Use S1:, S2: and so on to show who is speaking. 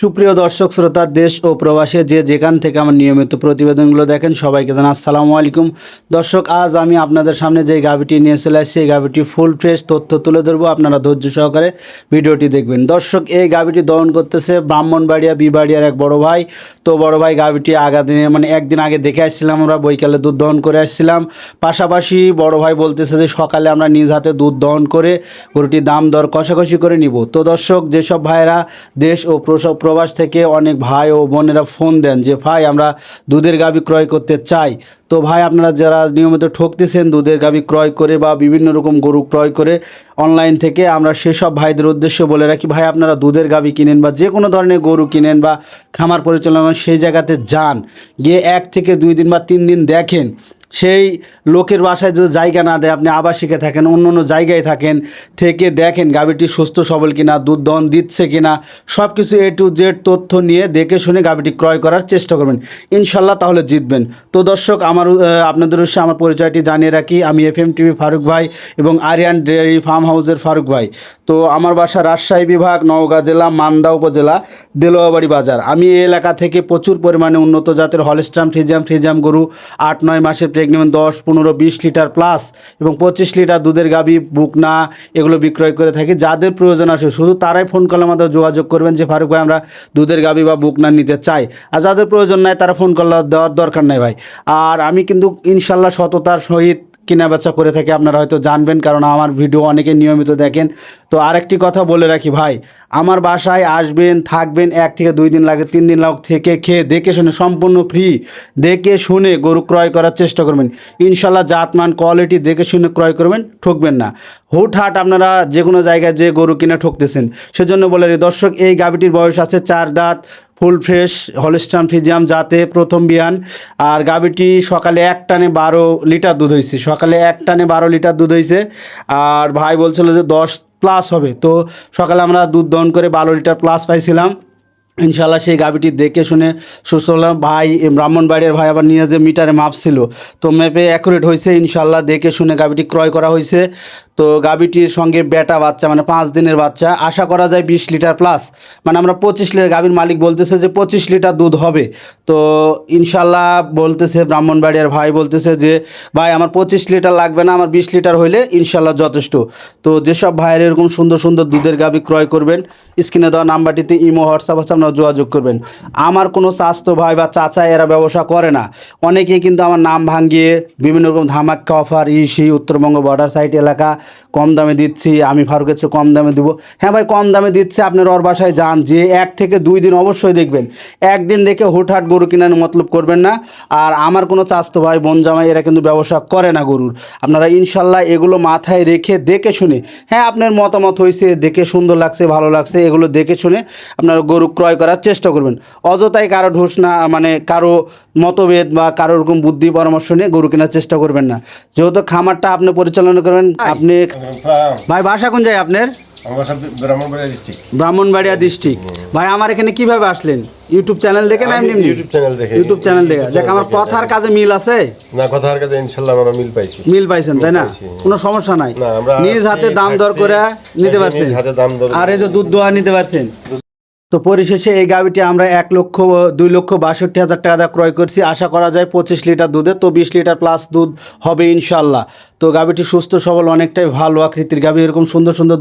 S1: সুপ্রিয় দর্শক, শ্রোতা, দেশ ও প্রবাসে, যে যেখান থেকে আমার নিয়মিত প্রতিবেদনগুলো দেখেন, সবাইকে জানা আসসালামু আলাইকুম। দর্শক, আজ আমি আপনাদের সামনে যে গাভিটি নিয়ে চলে আসছি, এই গাভিটি ফুল ফ্রেশ তথ্য তুলে ধরবো। আপনারা ধৈর্য সহকারে ভিডিওটি দেখবেন। দর্শক, এই গাভিটি দহন করতেছে ব্রাহ্মণবাড়িয়া বিবাড়িয়ার এক বড় ভাই। তো বড় ভাই গাভিটি আগা দিনে মানে একদিন আগে দেখে আসছিলাম আমরা, বৈকালে দুধ দহন করে আসছিলাম। পাশাপাশি বড় ভাই বলতেছে যে, সকালে আমরা নিজ হাতে দুধ দহন করে গরুটির দাম দর কষাকষি করে নিব। তো দর্শক, যেসব ভাইরা দেশ ও প্রসব প্রবাস থেকে অনেক ভাই ও বোনেরা ফোন দেন যে, ভাই, আমরা দুধের গাভি ক্রয় করতে চাই। তো ভাই, আপনারা যারা নিয়মিত ঠকতেছেন দুধের গাভি ক্রয় করে বা বিভিন্ন রকম গরু ক্রয় করে অনলাইন থেকে, আমরা সেসব ভাইদের উদ্দেশ্য বলে রাখি, ভাই, আপনারা দুধের গাভি কিনেন বা যে কোনো ধরনের গরু কিনেন বা খামার পরিচালনা সেই জায়গাতে যান। গিয়ে এক থেকে দুই দিন বা তিন দিন দেখেন সেই লোকের বাসায় যদি জায়গা না দেয়, আপনি আবাসিকে থাকেন, অন্য অন্য জায়গায় থাকেন, থেকে দেখেন গাভীটি সুস্থ, সবল কিনা, দুধ দহন দিচ্ছে কিনা সব কিছু এ টু জেড তথ্য নিয়ে দেখে শুনে গাভীটি ক্রয় করার চেষ্টা করবেন। ইনশাল্লাহ তাহলে জিতবেন। তো দর্শক, আমার আপনাদের উদ্দেশ্যে আমার পরিচয়টি জানিয়ে রাখি। আমি এফ এম টিভি ফারুক ভাই এবং আরিয়ান ডেয়ারি ফার্ম হাউসের ফারুক ভাই। তো আমার বাসা রাজশাহী বিভাগ, নওগাঁ জেলা, মান্দা উপজেলা, দেলোয়াবাড়ি বাজার। আমি এই এলাকা থেকে প্রচুর পরিমাণে উন্নত জাতের হলস্ট্রাম ফ্রিজাম ফ্রিজাম গরু আট নয় মাসের প্রেগনেন্ট দশ, পনেরো, বিশ লিটার প্লাস এবং পঁচিশ লিটার দুধের গাভি, বুকনা এগুলো বিক্রয় করে থাকি। যাদের প্রয়োজন আসে, শুধু তারাই ফোন কলের আমাদের যোগাযোগ করবেন যে, ফারুক ভাই, আমরা দুধের গাবি বা বুকনা নিতে চাই। আর যাদের প্রয়োজন নাই, তারা ফোন কল দেওয়ার দরকার নাই ভাই। আর আমি কিন্তু ইনশাল্লাহ সততার সহিত কেনা বেচা করে থাকি, আপনারা হয়তো জানবেন, কারণ আমার ভিডিও অনেকে নিয়মিত দেখেন। তো আরেকটি কথা বলে রাখি ভাই, আমার বাসায় আসবেন, থাকবেন, এক থেকে দুই দিন লাগে, তিন দিন লাগ, থেকে খেয়ে, দেখে শুনে, সম্পূর্ণ ফ্রি দেখে শুনে গরু ক্রয় করার চেষ্টা করবেন। ইনশাল্লাহ জাতমান কোয়ালিটি দেখে শুনে ক্রয় করবেন, ঠকবেন না। হুটহাট আপনারা যে কোনো জায়গায় যে গরু কিনে ঠকতেছেন, সেজন্য বলে দর্শক, এই গাভিটির বয়স আছে চার দাঁত ফুল ফ্রেশ হলস্টাম ফিজিয়াম জাতে প্রথম বিয়ান। আর গাভিটি সকালে এক টানে বারো লিটার দুধ হয়েছে সকালে এক টানে বারো লিটার দুধ হয়েছে আর ভাই বলছিল যে দশ প্লাস হবে। তো সকালে আমরা দুধ দহন করে বারো লিটার প্লাস পাইছিলাম। ইনশাল্লাহ সেই গাভিটি দেখে শুনে সুস্থ হলাম। ভাই ব্রাহ্মণবাড়িয়ার ভাই আবার নিয়ে যে মিটারে মাপছিল। তো মেপে অ্যাকুরেট হয়েছে ইনশাল্লাহ দেখে শুনে গাভিটি ক্রয় করা হয়েছে তো গাভিটির সঙ্গে বেটা বাচ্চা মানে পাঁচ দিনের বাচ্চা, আশা করা যায় বিশ লিটার প্লাস মানে আমরা পঁচিশ লিটার, গাভির মালিক বলতেছে যে পঁচিশ লিটার দুধ হবে। তো ইনশাল্লাহ বলতেছে ব্রাহ্মণবাড়িয়ার ভাই বলতেছে যে, ভাই, আমার পঁচিশ লিটার লাগবে না, আমার বিশ লিটার হইলে ইনশাল্লাহ যথেষ্ট। তো যেসব ভাইয়ের এরকম সুন্দর সুন্দর দুধের গাভি ক্রয় করবেন, স্ক্রিনে দেওয়া নাম্বারটিতে ইমো, হোয়াটসঅ্যাপ আছে, আপনারা যোগাযোগ করবেন। আমার কোনো স্বাস্থ্য ভাই বা চাচা এরা ব্যবসা করে না। অনেকেই কিন্তু আমার নাম ভাঙিয়ে বিভিন্ন রকম ধামাক্কা অফার, ইসি, উত্তরবঙ্গ বর্ডার সাইড এলাকা কম দামে দিচ্ছি আমি ফারুকের চেয়ে কম দামে দিব। হ্যাঁ ভাই কম দামে দিচ্ছে আপনার ওর বাসায় যান যে এক থেকে দুই দিন অবশ্যই দেখবেন। একদিন দেখে হুটহাট গরু কেনার মতলব করবেন না। আর আমার কোনো চাস্তো ভাই বোন জামাই এরা কিন্তু ব্যবসা করে না গরুর। আপনারা ইনশাল্লাহ এগুলো মাথায় রেখে দেখে শুনে হ্যাঁ আপনার মতামত হয়েছে দেখে সুন্দর লাগছে ভালো লাগছে এগুলো দেখে শুনে আপনারা গরু ক্রয় করার চেষ্টা করবেন। অযথাই কারও ঢোস না মানে কারও মতভেদ বা কারও রকম বুদ্ধি পরামর্শ নিয়ে গরু কেনার চেষ্টা করবেন না। যেহেতু খামারটা আপনি পরিচালনা করবেন আপনি
S2: সালাম
S1: ভাই বাসা কোন জায়গায় আপনার?
S2: ব্রাহ্মণবাড়িয়া ডিস্ট্রিক্ট
S1: ভাই আমার এখানে কীভাবে আসলেন? ইউটিউব চ্যানেল দেখে না এমনি
S2: ইউটিউব চ্যানেল দেখে
S1: ইউটিউব চ্যানেল দেখে। দেখ আমার কথার কাজে মিল আছে?
S2: না কথার কাজে ইনশাআল্লাহ আমরা মিল পাইছি।
S1: মিল পাইছেন তাই না? কোনো সমস্যা নাই। নিজ হাতে দাম দর করে নিতে
S2: নিজ
S1: পারছেন।
S2: হাতে দাম দর
S1: আর এই যে দুধ দোয়া নিতে পারছেন। তো পরিশেষে এই গাভিটি আমরা এক লক্ষ, দুই লক্ষ বাষট্টি হাজার টাকা ক্রয় করছি। আশা করা যায় পঁচিশ লিটার দুধে, তো বিশ লিটার প্লাস দুধ হবে ইনশাল্লাহ তো গাভিটি সুস্থ, সবল, অনেকটাই ভালো আকৃতির গাভি এরকম সুন্দর সুন্দর